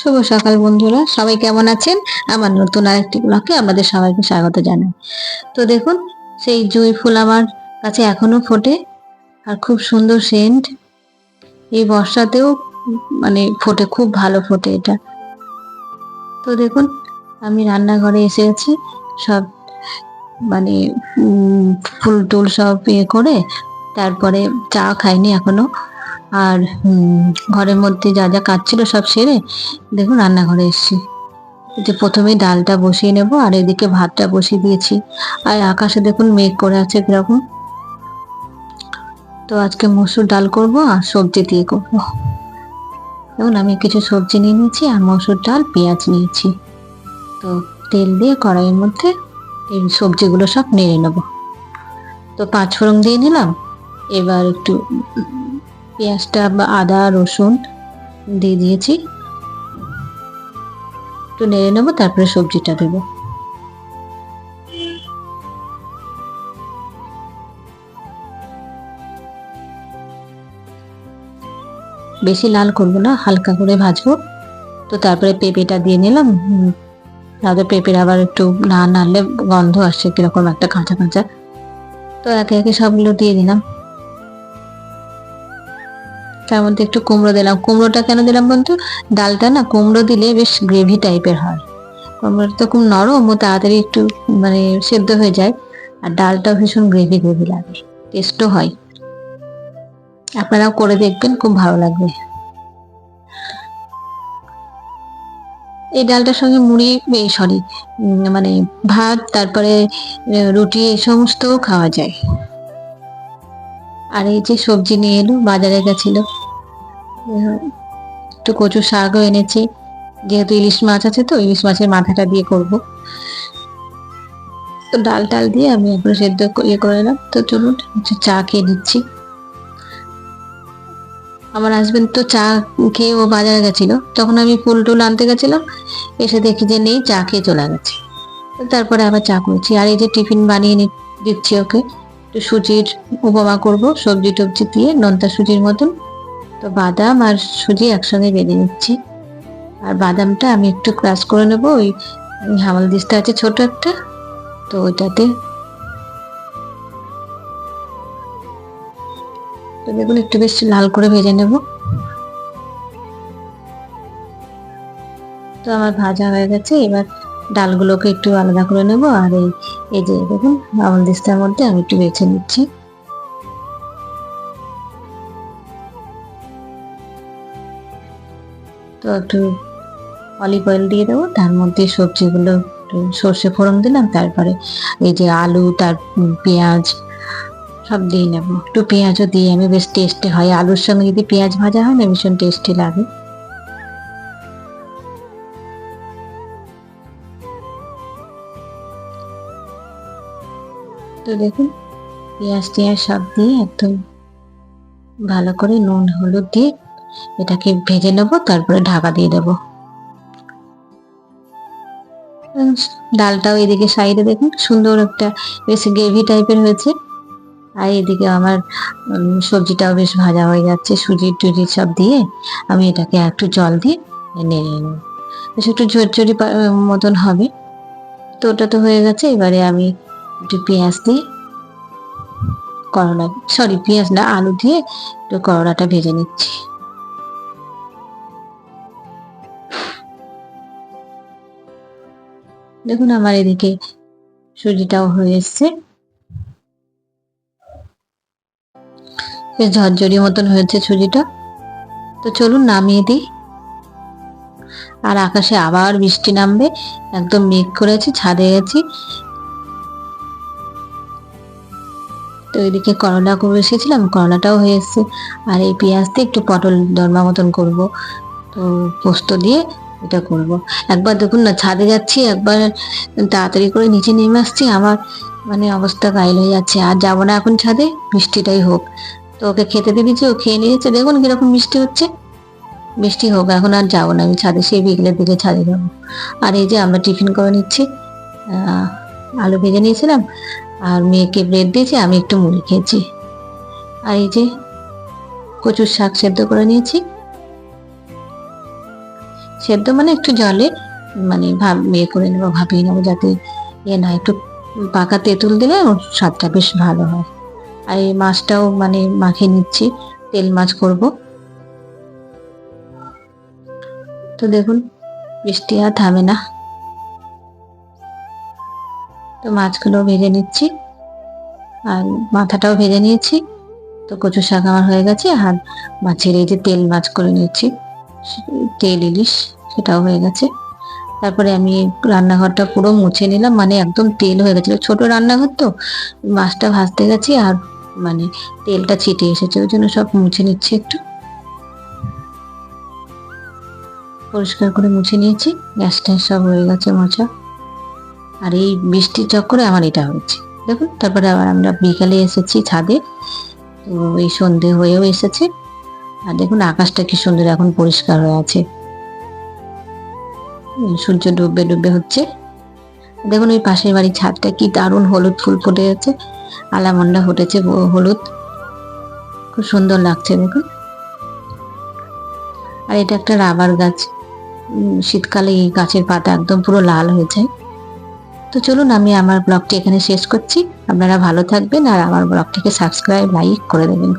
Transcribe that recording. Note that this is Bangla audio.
শুভ সকাল বন্ধুরা, সবাই কেমন আছেন? আমার নতুন আরেকটি ব্লকে আমাদের সবাইকে স্বাগত জানাই। তো দেখুন, সেই জুঁই ফুল আমার কাছে এখনও ফোটে, আর খুব সুন্দর সেন্ট এই বর্ষাতেও মানে ফোটে, খুব ভালো ফোটে এটা। তো দেখুন, আমি রান্নাঘরে এসে গেছি সব মানে ফুল টুল সব ইয়ে করে, তারপরে চা খাইনি এখনও। আর ঘরের মধ্যে যা যা কাজ ছিল সব সেরে দেখুন রান্নাঘরে এসেছি। যে প্রথমে ডালটা বসিয়ে নেব আর এদিকে ভাতটা বসিয়ে দিয়েছি। আর আকাশে দেখুন মেঘ করে আছে কীরকম। তো আজকে মসুর ডাল করব আর সবজি দিয়ে করব। দেখুন আমি কিছু সবজি নিয়ে নিয়েছি আর মসুর ডাল, পেঁয়াজ নিয়েছি। তো তেল দিয়ে কড়াইয়ের মধ্যে এই সবজিগুলো সব নেড়ে নেব। তো পাঁচ ফোড়ন দিয়ে নিলাম। এবার একটু পেঁয়াজটা বা আদা, রসুন দিয়ে দিয়েছি। একটু নেড়ে নেব, তারপরে সবজিটা দেবো। বেশি লাল করব না, হালকা করে ভাজবো। তো তারপরে পেঁপেটা দিয়ে নিলাম। তারপরে পেঁপের আবার একটু না নাড়লে গন্ধ আসছে, কীরকম একটা কাঁচা কাঁচা। তো একে একে সবগুলো দিয়ে দিলাম। তার মধ্যে একটু কুমড়ো দিলাম। কুমড়োটা কেন দিলাম বন্ধু? ডালটা না কুমড়ো দিলে বেশ গ্রেভি টাইপের হয়। কুমড়োটা তো খুব নরম ও তাড়াতাড়ি একটু মানে সেদ্ধ হয়ে যায়। আর ডালটাও ভীষণ গ্রেভি গ্রেভি লাগে। টেস্টও হয়। আপনারাও করে দেখবেন, খুব ভালো লাগবে। এই ডালটার সঙ্গে মুড়ি এই সরি মানে ভাত, তারপরে রুটি, এই সমস্তও খাওয়া যায়। আর এই যে সবজি নিয়ে এলো, বাজারে গেছিল। একটু কচু শাকও এনেছি। যেহেতু ইলিশ মাছ আছে তো, ইলিশ মাছের মাথাটা দিয়ে করব। তো ডাল টাল দিয়ে আমি একবার সেদ্ধ ইয়ে করে নিলাম তো চলুন চা খেয়ে নিচ্ছি। আমার হাজবেন্ড তো চা খেয়ে ও বাজারে গেছিল। তখন আমি ফুল টুল আনতে গেছিলাম। এসে দেখি যে নেই, চা খেয়ে চলে গেছে। তারপরে আবার চা করেছি। আর এই যে টিফিন বানিয়ে দিচ্ছি ওকে। সুজির উপমা করব, সবজি টবজি দিয়ে নোনতা সুজির মতন। তো বাদাম আর সুজি একসঙ্গে বেঁধে নিচ্ছি। আর বাদামটা আমি একটু ক্রাশ করে নেব, ওই হামাল দিস্তা আছে ছোট একটা, তো ওইটাতে। তো দেখুন, একটু বেশ লাল করে ভেজে নেব। তো আমার ভাজা হয়ে গেছে, এবার ডালগুলোকে একটু আলাদা করে নেব আর এই এই যে দেখুন, আমল দিস্তার মধ্যে আমি একটু বেছে নিচ্ছি। তো একটু অলিভ অয়েল দিয়ে দেবো, তার মধ্যে সবজিগুলো একটু সর্ষে ফোড়ন দিলাম, তারপরে এই যে আলু, তার পেঁয়াজ সব দিয়ে নেব। একটু পেঁয়াজও দিয়ে, আমি বেশ টেস্টি হয়। আলুর সঙ্গে যদি পেঁয়াজ ভাজা হয় না, ভীষণ টেস্টি লাগে। তো দেখুন, পেঁয়াজ টিয়াজ সব দিয়ে একদম ভালো করে নুন, হলুদ দিয়ে এটাকে ভেজে নেব, তারপরে ঢাকা দিয়ে দেবো। ডালটাও এদিকে সাইডে দেখুন, সুন্দর একটা বেশ গ্রেভি টাইপের হয়েছে। আর এদিকে আমার সবজিটাও বেশ ভাজা হয়ে যাচ্ছে সুজি টুজি সব দিয়ে আমি এটাকে একটু জল দিয়ে নেড়ে নেব। বেশ একটু ঝরঝরি মতন হবে। তো ওটা তো হয়ে গেছে, এবারে আমি একটু পেঁয়াজ দিয়ে করলা সরি পেঁয়াজ না, আলু দিয়ে একটু করলাটা ভেজে নিচ্ছি। দেখুন আমার এদিকে সুজিটাও হয়ে এসছে। ঝরঝরি মতন হয়েছে সুজিটা। তো চলুন নামিয়ে দিই। আর আকাশে আবার বৃষ্টি নামবে, একদম মেঘ করেছে, ছাদে গেছি। তো এদিকে করলা করে এসেছিলাম করলাটাও হয়ে এসছে। আর এই পেঁয়াজ দিয়ে একটু পটল দরমা মতন করব। তো পোস্ত দিয়ে এটা করব। একবার দেখুন না, ছাদে যাচ্ছি, একবার তাড়াতাড়ি করে নিচে নেমে আসছি, আমার মানে অবস্থা গাইল হয়ে যাচ্ছে। আর যাব না এখন ছাদে মিষ্টিটাই হোক। তো ওকে খেতে দিয়ে দিচ্ছি ও খেয়ে নিয়েছে, দেখুন কীরকম মিষ্টি হচ্ছে। মিষ্টি হোক, এখন আর যাব না, আমি ছাদে, সেই বিকেলের দিকে ছাদে যাব। আর এই যে আমরা টিফিন করে নিচ্ছি আলু ভেজে নিয়েছিলাম আর মেয়েকে ব্রেড দিয়েছি আমি একটু মুড়ি খেয়েছি। আর এই যে কচুর শাক সেদ্ধ করে নিয়েছি। সেদ্ধ মানে একটু জলে মানে ভাব ইয়ে করে নেব, ভাপিয়ে নেব যাতে ইয়ে না একটু পাকা তেঁতুল দিলে ওর স্বাদটা বেশ ভালো হয়। আর এই মাছটাও মানে মাখিয়ে নিচ্ছি, তেল মাছ করব। তো দেখুন, বৃষ্টি আর থামে না। তো মাছগুলো ভেজে নিচ্ছি। আর মাথাটাও ভেজে নিয়েছি। তো কচু শাক আমার হয়ে গেছে। আর মাছের এই যে তেল মাছ করে নিচ্ছি তেল, ইলিশ, সেটাও হয়ে গেছে। তারপরে আমি রান্নাঘরটা পুরো মুছে নিলাম। মানে একদম তেল হয়ে গেছিল। ছোট রান্নাঘর তো, মাছটা ভাজতে গেছি আর মানে তেলটা ছিটে এসেছে। ওই জন্য সব মুছে নিচ্ছি একটু। পরিষ্কার করে মুছে নিয়েছি। গ্যাস ট্যাস সব হয়ে গেছে মোছা। আর এই বৃষ্টির চক্করে আমার এটা হয়েছে। দেখুন, তারপরে আবার আমরা বিকালে এসেছি ছাদে, তো এই সন্ধে হয়েও এসেছে। আর দেখুন, আকাশটা কি সুন্দর এখন পরিষ্কার হয়ে আছে। সূর্য ডুববে ডুববে হচ্ছে। দেখুন, ওই পাশের বাড়ির ছাদটা কি দারুণ হলুদ ফুল ফুটে গেছে আলামন্ডা ফুটেছে হলুদ। খুব সুন্দর লাগছে, দেখুন। আর এটা একটা রাবার গাছ। শীতকালে এই গাছের পাতা একদম পুরো লাল হয়ে যায়। তো চলুন, আমি আমার ব্লগটি এখানে শেষ করছি। আপনারা ভালো থাকবেন আর আমার ব্লগটিকে সাবস্ক্রাইব, লাইক করে দেবেন।